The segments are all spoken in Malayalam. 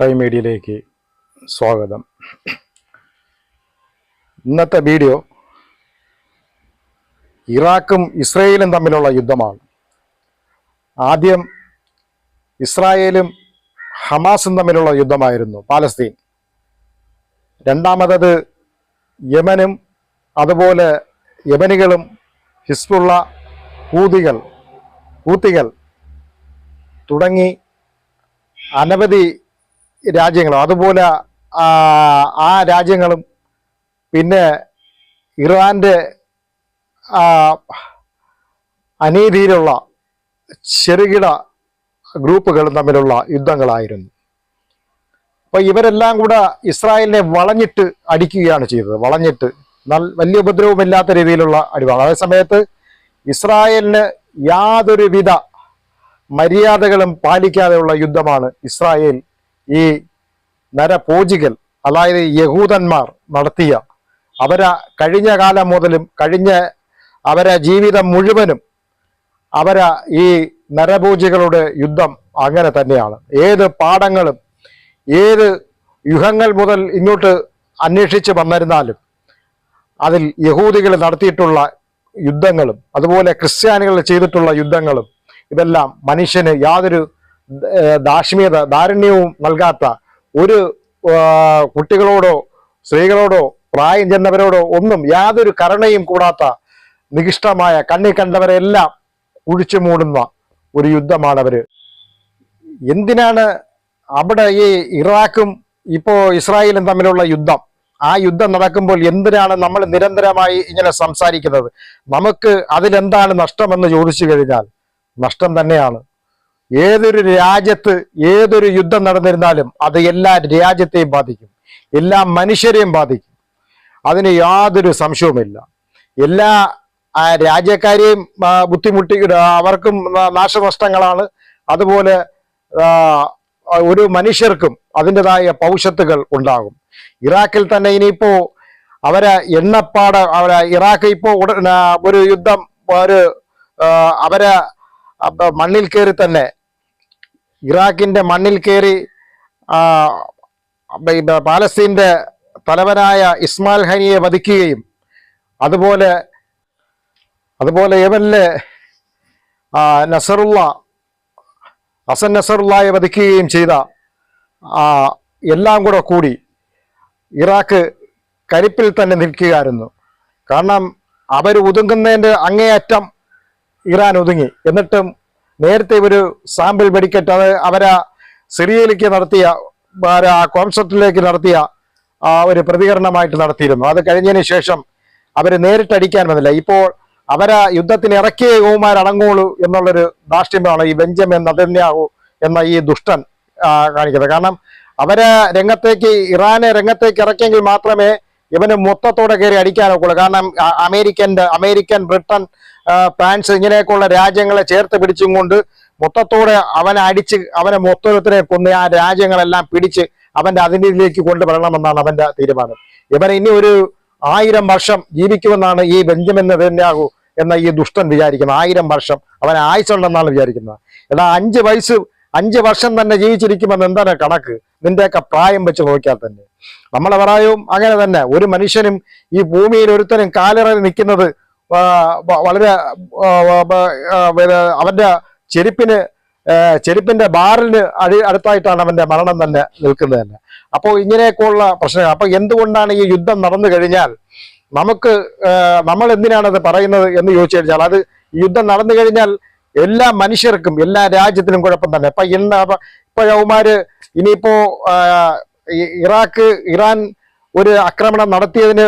ടൈം മീഡിയയിലേക്ക് സ്വാഗതം. ഇന്നത്തെ വീഡിയോ ഇറാഖും ഇസ്രയേലും തമ്മിലുള്ള യുദ്ധമാണ്. ആദ്യം ഇസ്രായേലും ഹമാസും തമ്മിലുള്ള യുദ്ധമായിരുന്നു പാലസ്തീൻ. രണ്ടാമതത് യമനും അതുപോലെ യമനികളും ഹിസ്ബുള്ള ഹൂതികൾ ഹൂത്തികൾ തുടങ്ങി അനവധി രാജ്യങ്ങളും. അതുപോലെ ആ, രാജ്യങ്ങളും പിന്നെ ഇറാന്റെ അനീതിയിലുള്ള ചെറുകിട ഗ്രൂപ്പുകളും തമ്മിലുള്ള യുദ്ധങ്ങളായിരുന്നു. അപ്പോൾ ഇവരെല്ലാം കൂടെ ഇസ്രായേലിനെ വളഞ്ഞിട്ട് അടിക്കുകയാണ് ചെയ്തത്. വളഞ്ഞിട്ട്. നൽ വലിയ ഉപദ്രവമില്ലാത്ത രീതിയിലുള്ള അടിവാണ്. അതേ സമയത്ത് ഇസ്രായേലിന് യാതൊരുവിധ മര്യാദകളും പാലിക്കാതെയുള്ള യുദ്ധമാണ് ഇസ്രായേൽ ഈ നരപൂജികൾ അതായത് യഹൂദന്മാർ നടത്തിയ അവരെ കഴിഞ്ഞ കാലം മുതലും കഴിഞ്ഞ അവരെ ജീവിതം മുഴുവനും അവരെ ഈ നരപൂജികളുടെ യുദ്ധം അങ്ങനെ തന്നെയാണ്. ഏത് പാഠങ്ങളും ഏത് യുഗങ്ങൾ മുതൽ ഇങ്ങോട്ട് അന്വേഷിച്ച് വന്നിരുന്നാലും അതിൽ യഹൂദികൾ നടത്തിയിട്ടുള്ള യുദ്ധങ്ങളും അതുപോലെ ക്രിസ്ത്യാനികൾ ചെയ്തിട്ടുള്ള യുദ്ധങ്ങളും ഇതെല്ലാം മനുഷ്യന് യാതൊരു ഏർ, ദാക്ഷ്മ്യത ദാരുണ്യവും നൽകാത്ത ഒരു കുട്ടികളോടോ സ്ത്രീകളോടോ പ്രായം ചെന്നവരോടോ ഒന്നും യാതൊരു കരുണയും കൂടാത്ത നികിഷ്ടമായ കണ്ണി കണ്ടവരെല്ലാം കുഴിച്ചു മൂടുന്ന ഒരു യുദ്ധമാണ് അവർ. എന്തിനാണ് അവിടെ ഈ ഇറാഖും ഇപ്പോ ഇസ്രായേലും തമ്മിലുള്ള യുദ്ധം? ആ യുദ്ധം നടക്കുമ്പോൾ എന്തിനാണ് നമ്മൾ നിരന്തരമായി ഇങ്ങനെ സംസാരിക്കുന്നത്? നമുക്ക് അതിലെന്താണ് നഷ്ടമെന്ന് ചോദിച്ചു കഴിഞ്ഞാൽ നഷ്ടം തന്നെയാണ്. ഏതൊരു രാജ്യത്ത് ഏതൊരു യുദ്ധം നടന്നിരുന്നാലും അത് എല്ലാ രാജ്യത്തെയും ബാധിക്കും. എല്ലാ മനുഷ്യരെയും ബാധിക്കും. അതിന് യാതൊരു സംശയവുമില്ല. എല്ലാ രാജ്യക്കാരെയും ബുദ്ധിമുട്ടി അവർക്കും നാശനഷ്ടങ്ങളാണ്. അതുപോലെ ഒരു മനുഷ്യർക്കും അതിന്റെതായ പൗഷത്തുകൾ ഉണ്ടാകും. ഇറാഖിൽ തന്നെ ഇനിയിപ്പോ അവരെ എണ്ണപ്പാട് അവരെ ഇറാഖ് ഇപ്പോ ഒരു യുദ്ധം ഒരു അവരെ മണ്ണിൽ കയറി തന്നെ ഇറാഖിന്റെ മണ്ണിൽ കയറി പാലസ്തീന്റെ തലവനായ ഇസ്മാൽ ഹനിയെ വധിക്കുകയും അതുപോലെ അതുപോലെ യമനിലെ നസറുള്ള ഹസൻ നസറുള്ളയെ വധിക്കുകയും ചെയ്ത എല്ലാം കൂടെ കൂടി ഇറാഖ് കരിപ്പിൽ തന്നെ നിൽക്കുകയായിരുന്നു. കാരണം അവർ ഒതുങ്ങുന്നതിന്റെ അങ്ങേയറ്റം ഇറാൻ ഒതുങ്ങി. എന്നിട്ടും നേരത്തെ ഒരു സാമ്പിൾ വെടിക്കെട്ട് അത് അവരാ സിറിയയിലേക്ക് നടത്തിയ ആ, നടത്തിയ ആ ഒരു പ്രതികരണമായിട്ട് നടത്തിയിരുന്നു. അത് കഴിഞ്ഞതിന് ശേഷം അവർ നേരിട്ടടിക്കാൻ വന്നില്ല. ഇപ്പോൾ അവരെ യുദ്ധത്തിന് ഇറക്കിയ യുവമാർ അടങ്ങുള്ളൂ എന്നുള്ളൊരു ദാഷ്ട്യമാണ് ഈ ബെഞ്ചമിൻ നദന്യാഹു എന്ന ഈ ദുഷ്ടൻ കാണിക്കുന്നത്. കാരണം അവരെ രംഗത്തേക്ക് ഇറാനെ രംഗത്തേക്ക് ഇറക്കിയെങ്കിൽ മാത്രമേ ഇവന് മൊത്തത്തോടെ കയറി അടിക്കാനൊക്കുള്ളൂ കാരണം അമേരിക്കന്റെ അമേരിക്കൻ ബ്രിട്ടൻ ഫ്രാൻസ് ഇങ്ങനെയൊക്കെയുള്ള രാജ്യങ്ങളെ ചേർത്ത് പിടിച്ചും കൊണ്ട് മൊത്തത്തോടെ അവനെ അടിച്ച് അവനെ മൊത്തത്തിനെ കൊന്ന് ആ രാജ്യങ്ങളെല്ലാം പിടിച്ച് അവന്റെ അതിനിലേക്ക് കൊണ്ടുവരണമെന്നാണ് അവന്റെ തീരുമാനം. ഇവൻ ഇനി ഒരു ആയിരം വർഷം ജീവിക്കുമെന്നാണ് ഈ ബെഞ്ചമിൻ നെതന്യാഹു എന്ന ഈ ദുഷ്ടൻ വിചാരിക്കുന്നത്. ആയിരം വർഷം അവൻ ആയുസുണ്ടെന്നാണ് വിചാരിക്കുന്നത്. എന്നാൽ അഞ്ച് വയസ്സ് അഞ്ച് വർഷം തന്നെ ജീവിച്ചിരിക്കുമെന്ന് എന്താണ് കണക്ക്? നിന്റെയൊക്കെ പ്രായം വെച്ച് നോക്കിയാൽ തന്നെ. നമ്മളെ പറയും അങ്ങനെ തന്നെ. ഒരു മനുഷ്യനും ഈ ഭൂമിയിൽ ഒരുത്തനും കാലിറങ്ങി നിൽക്കുന്നത് വളരെ അവന്റെ ചെരുപ്പിന് ചെരുപ്പിന്റെ ബാറിന് അടി അടുത്തായിട്ടാണ് അവന്റെ മരണം തന്നെ നിൽക്കുന്നത് തന്നെ. അപ്പോൾ ഇങ്ങനെയൊക്കെയുള്ള പ്രശ്നങ്ങൾ. അപ്പൊ എന്തുകൊണ്ടാണ് ഈ യുദ്ധം നടന്നു കഴിഞ്ഞാൽ നമുക്ക് നമ്മൾ എന്തിനാണ് അത് പറയുന്നത് എന്ന് ചോദിച്ചു കഴിഞ്ഞാൽ അത് യുദ്ധം നടന്നു കഴിഞ്ഞാൽ എല്ലാ മനുഷ്യർക്കും എല്ലാ രാജ്യത്തിനും കുഴപ്പം തന്നെ. ഇപ്പൊ ഇന്ന് അപ്പൊ ഇപ്പൊ ഇനിയിപ്പോ ഇറാഖ് ഇറാൻ ഒരു ആക്രമണം നടത്തിയതിന്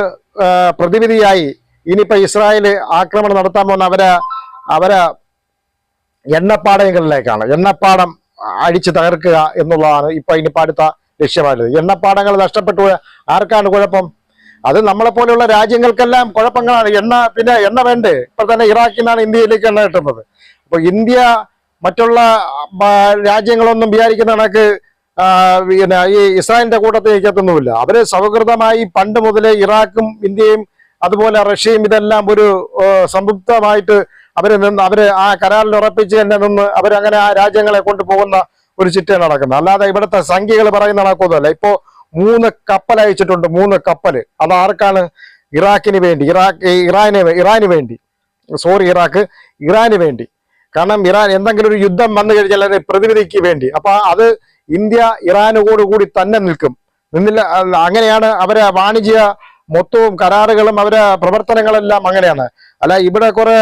പ്രതിവിധിയായി ഇനിയിപ്പോ ഇസ്രായേൽ ആക്രമണം നടത്താൻ പോകുന്ന അവരെ അവരെ എണ്ണപ്പാടങ്ങളിലേക്കാണ്. എണ്ണപ്പാടം അഴിച്ചു തകർക്കുക എന്നുള്ളതാണ് ഇപ്പൊ ഇനിയിപ്പോൾ അടുത്ത ലക്ഷ്യമായത് എണ്ണപ്പാടങ്ങൾ നഷ്ടപ്പെട്ടു ആർക്കാണ് കുഴപ്പം? അത് നമ്മളെ പോലെയുള്ള രാജ്യങ്ങൾക്കെല്ലാം കുഴപ്പങ്ങളാണ്. എണ്ണ പിന്നെ എണ്ണ വേണ്ടേ? ഇപ്പൊ തന്നെ ഇറാഖിൽ നിന്നാണ് ഇന്ത്യയിലേക്ക് എണ്ണ കിട്ടുന്നത്. അപ്പൊ ഇന്ത്യ മറ്റുള്ള രാജ്യങ്ങളൊന്നും വിചാരിക്കുന്ന കണക്ക് പിന്നെ ഈ ഇസ്രായേലിന്റെ കൂട്ടത്തിലേക്ക് എത്തുന്നുമില്ല. അവർ സൗഹൃദമായി പണ്ട് മുതലേ ഇറാഖും ഇന്ത്യയും അതുപോലെ റഷ്യയും ഇതെല്ലാം ഒരു സംതൃപ്തമായിട്ട് അവരെ നിന്ന് അവർ ആ കരാറിൽ ഉറപ്പിച്ച് തന്നെ നിന്ന് അവരങ്ങനെ ആ രാജ്യങ്ങളെ കൊണ്ടുപോകുന്ന ഒരു ചിറ്റ നടക്കുന്നത് അല്ലാതെ ഇവിടുത്തെ സംഖ്യകൾ പറയുന്ന നടക്കുന്നതല്ല ഇപ്പോ മൂന്ന് കപ്പൽ അയച്ചിട്ടുണ്ട് മൂന്ന് കപ്പൽ. അത് ആർക്കാണ്? ഇറാഖിന് വേണ്ടി. ഇറാഖ് ഇറാന് ഇറാന് വേണ്ടി. സോറി ഇറാഖ് ഇറാന് വേണ്ടി. കാരണം ഇറാൻ എന്തെങ്കിലും ഒരു യുദ്ധം വന്നു കഴിഞ്ഞാൽ അതിന് പ്രതിവിധിക്ക് വേണ്ടി. അപ്പൊ അത് ഇന്ത്യ ഇറാനോട് കൂടി തന്നെ നിൽക്കും. നിന്നില്ല അങ്ങനെയാണ് അവരെ വാണിജ്യ മൊത്തവും കരാറുകളും അവരെ പ്രവർത്തനങ്ങളെല്ലാം അങ്ങനെയാണ്. അല്ല ഇവിടെ കുറെ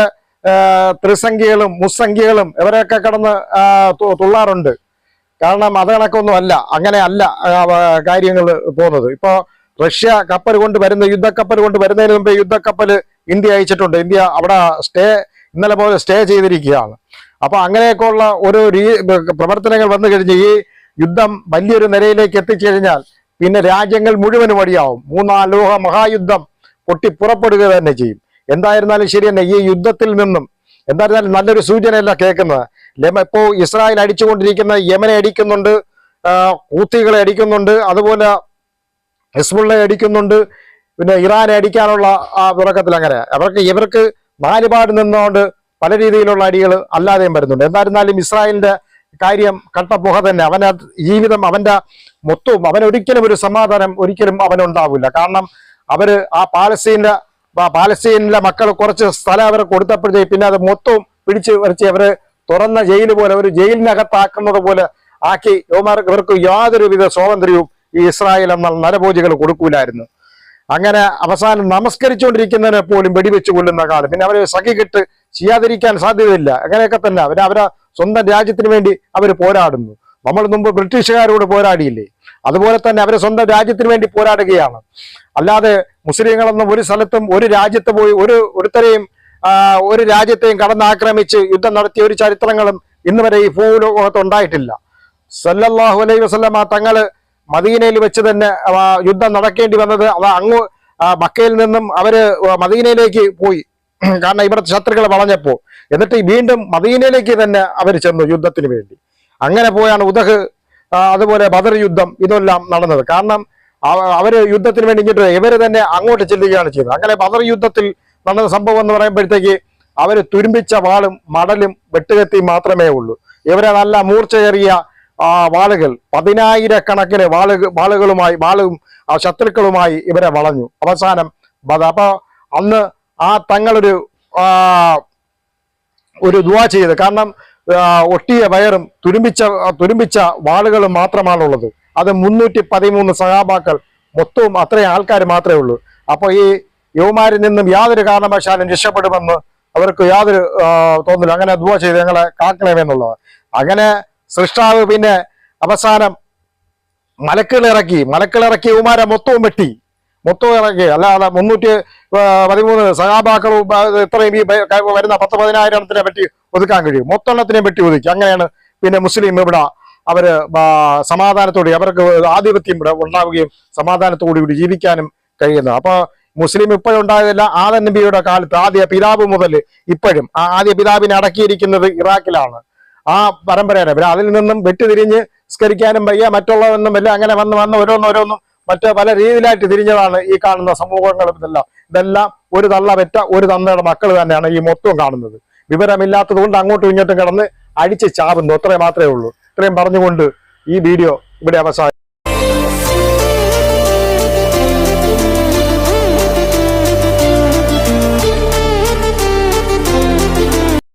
ത്രിസംഖ്യകളും മുസ്സംഖ്യകളും ഇവരൊക്കെ കിടന്ന് തുള്ളാറുണ്ട്. കാരണം അത് കണക്കൊന്നും അല്ല. അങ്ങനെ അല്ല കാര്യങ്ങൾ പോകുന്നത്. ഇപ്പോ റഷ്യ കപ്പൽ കൊണ്ട് വരുന്ന യുദ്ധക്കപ്പൽ കൊണ്ട് വരുന്നതിന് മുമ്പേ യുദ്ധക്കപ്പൽ ഇന്ത്യ അയച്ചിട്ടുണ്ട്. ഇന്ത്യ അവിടെ സ്റ്റേ ഇന്നലെ പോലെ സ്റ്റേ ചെയ്തിരിക്കുകയാണ്. അപ്പൊ അങ്ങനെയൊക്കെയുള്ള ഒരു പ്രവർത്തനങ്ങൾ വന്നു കഴിഞ്ഞ് ഈ യുദ്ധം വലിയൊരു നിലയിലേക്ക് എത്തിച്ചു കഴിഞ്ഞാൽ പിന്നെ രാജ്യങ്ങൾ മുഴുവനും വഴിയാവും മൂന്നാം ലോക മഹായുദ്ധം പൊട്ടിപ്പുറപ്പെടുക തന്നെ ചെയ്യും. എന്തായിരുന്നാലും ശരി തന്നെ ഈ യുദ്ധത്തിൽ നിന്നും. എന്തായിരുന്നാലും നല്ലൊരു സൂചനയല്ല കേൾക്കുന്നത്. ലെമ ഇപ്പോ ഇസ്രായേൽ അടിച്ചുകൊണ്ടിരിക്കുന്ന യമനെ അടിക്കുന്നുണ്ട് കൂത്തികളെ അടിക്കുന്നുണ്ട് അതുപോലെ ഹിസ്ബുള്ളയെ അടിക്കുന്നുണ്ട് പിന്നെ ഇറാനെ അടിക്കാനുള്ള ആ തുടക്കത്തിൽ അങ്ങനെ. അവർക്ക് ഇവർക്ക് നാലുപാട് നിന്നുകൊണ്ട് പല രീതിയിലുള്ള അടികൾ അല്ലാതെയും വരുന്നുണ്ട്. എന്തായിരുന്നാലും ഇസ്രായേലിന്റെ കാര്യം കട്ടപ്പുക തന്നെ. അവന ജീവിതം അവന്റെ മൊത്തവും അവൻ ഒരിക്കലും ഒരു സമാധാനം ഒരിക്കലും അവനുണ്ടാവില്ല കാരണം അവർ ആ പാലസ്തീന്റെ പാലസ്തീനിലെ മക്കൾ കുറച്ച് സ്ഥലം അവർ കൊടുത്തപ്പോഴത്തേക്ക് പിന്നെ അത് മൊത്തവും പിടിച്ച് വരച്ച് അവർ തുറന്ന ജയിൽ പോലെ ഒരു ജയിലിനകത്താക്കുന്നത് പോലെ ആക്കി യോമാർ ഇവർക്ക് യാതൊരുവിധ സ്വാതന്ത്ര്യവും ഈ ഇസ്രായേൽ എന്ന നരഭോജികൾ കൊടുക്കൂലായിരുന്നു. അങ്ങനെ അവസാനം നമസ്കരിച്ചുകൊണ്ടിരിക്കുന്നതിനെ പോലും വെടിവെച്ച് കൊല്ലുന്ന കാലം. പിന്നെ അവരെ സഖികെട്ട് ചെയ്യാതിരിക്കാൻ സാധ്യതയില്ല. അങ്ങനെയൊക്കെ തന്നെ. അവരെ അവരെ സ്വന്തം രാജ്യത്തിന് വേണ്ടി അവർ പോരാടുന്നു. നമ്മൾ മുമ്പ് ബ്രിട്ടീഷുകാരോട് പോരാടിയില്ലേ? അതുപോലെ തന്നെ അവരെ സ്വന്തം രാജ്യത്തിന് വേണ്ടി പോരാടുകയാണ്. അല്ലാതെ മുസ്ലിങ്ങളൊന്നും ഒരു സ്ഥലത്തും ഒരു രാജ്യത്ത് പോയി ഒരു ഒരുത്തരെയും ഒരു രാജ്യത്തെയും കടന്നാക്രമിച്ച് യുദ്ധം നടത്തിയ ഒരു ചരിത്രങ്ങളും ഇന്ന് വരെ ഈ ഭൂലോകത്ത് ഉണ്ടായിട്ടില്ല. സല്ലല്ലാഹു അലൈഹി വസ്ലമ തങ്ങൾ മദീനയിൽ വെച്ച് തന്നെ യുദ്ധം നടക്കേണ്ടി വന്നത് അങ്ങ് മക്കയിൽ നിന്നും അവർ മദീനയിലേക്ക് പോയി. കാരണം ഇവിടുത്തെ ശത്രുക്കൾ വളഞ്ഞപ്പോൾ. എന്നിട്ട് വീണ്ടും മദീനയിലേക്ക് തന്നെ അവർ ചെന്നു യുദ്ധത്തിന് വേണ്ടി. അങ്ങനെ പോയാണ് ഉദഹ് അതുപോലെ ബദർ യുദ്ധം ഇതെല്ലാം നടന്നത്. കാരണം അവ- അവർ യുദ്ധത്തിന് വേണ്ടി ഇങ്ങോട്ട് ഇവർ തന്നെ അങ്ങോട്ട് ചെല്ലുകയാണ് ചെയ്തത് അങ്ങനെ ബദർ യുദ്ധത്തിൽ നടന്ന സംഭവം എന്ന് പറയുമ്പോഴത്തേക്ക് അവർ തുരുമ്പിച്ച വാളും മടലും വെട്ടുകത്തിയും മാത്രമേ ഉള്ളൂ. ഇവരെ നല്ല മൂർച്ചയേറിയ ആ വാളുകൾ പതിനായിരക്കണക്കിന് വാളുകൾ വാളുകളുമായി വാളും ശത്രുക്കളുമായി ഇവരെ വളഞ്ഞു. അവസാനം അപ്പൊ അന്ന് ആ തങ്ങളൊരു ഒരു ദുവാ ചെയ്ത്. കാരണം ഒട്ടിയ വയറും തുരുമ്പിച്ച തുരുമ്പിച്ച വാളുകളും മാത്രമാണുള്ളത്. അത് മുന്നൂറ്റി പതിമൂന്ന് സഹാബാക്കൾ മൊത്തവും അത്രയും ആൾക്കാർ മാത്രമേ ഉള്ളൂ. അപ്പോൾ ഈ യുവമാരിൽ നിന്നും യാതൊരു കാരണവശാലും രക്ഷപ്പെടുമെന്ന് അവർക്ക് യാതൊരു തോന്നില്ല അങ്ങനെ ദുവ ചെയ്ത് ഞങ്ങളെ കാക്കണമെന്നുള്ളത് അങ്ങനെ സൃഷ്ടാവ് പിന്നെ അവസാനം മലക്കുകൾ ഇറക്കി യുവമാരെ മൊത്തവും വെട്ടി. മൊത്തവും ഇറക്കി അല്ലാതെ മുന്നൂറ്റി പതിമൂന്ന് സഹാബാക്കളും ഇത്രയും ഈ വരുന്ന പത്ത് പതിനായിരത്തിനെ പറ്റി ഒതുക്കാൻ കഴിയും. മൊത്തത്തിനെ പറ്റി ഒതുക്കി. അങ്ങനെയാണ് പിന്നെ മുസ്ലിം ഇവിടെ അവർ സമാധാനത്തോടെ അവർക്ക് ആധിപത്യം ഇവിടെ ഉണ്ടാവുകയും സമാധാനത്തോടു കൂടി ജീവിക്കാനും കഴിയുന്നത്. അപ്പൊ മുസ്ലിം ഇപ്പോഴുണ്ടായതല്ല ആദൻ നബിയുടെ കാലത്ത് ആദ്യ പിതാവ് മുതൽ ഇപ്പോഴും ആ ആദ്യ പിതാവിനെ അടക്കിയിരിക്കുന്നത് ഇറാഖിലാണ്. ആ പരമ്പരയാണ്. അതിൽ നിന്നും വെട്ടിതിരിഞ്ഞ് സ്കരിക്കാനും വയ്യ മറ്റുള്ളവെന്നും വല്ല അങ്ങനെ വന്ന് വന്ന് ഓരോന്നോരോന്നും മറ്റ് പല രീതിയിലായിട്ട് തിരിഞ്ഞതാണ് ഈ കാണുന്ന സമൂഹങ്ങളും ഇതെല്ലാം. ഇതെല്ലാം ഒരു തള്ള പെറ്റ ഒരു തന്നയുടെ മക്കൾ തന്നെയാണ് ഈ മൊത്തം കാണുന്നത്. വിവരമില്ലാത്തത് കൊണ്ട് അങ്ങോട്ടും ഇങ്ങോട്ടും കിടന്ന് അടിച്ച് ചാവുന്നു. അത്രേ മാത്രമേ ഉള്ളൂ. ഇത്രയും പറഞ്ഞുകൊണ്ട് ഈ വീഡിയോ ഇവിടെ അവസാനം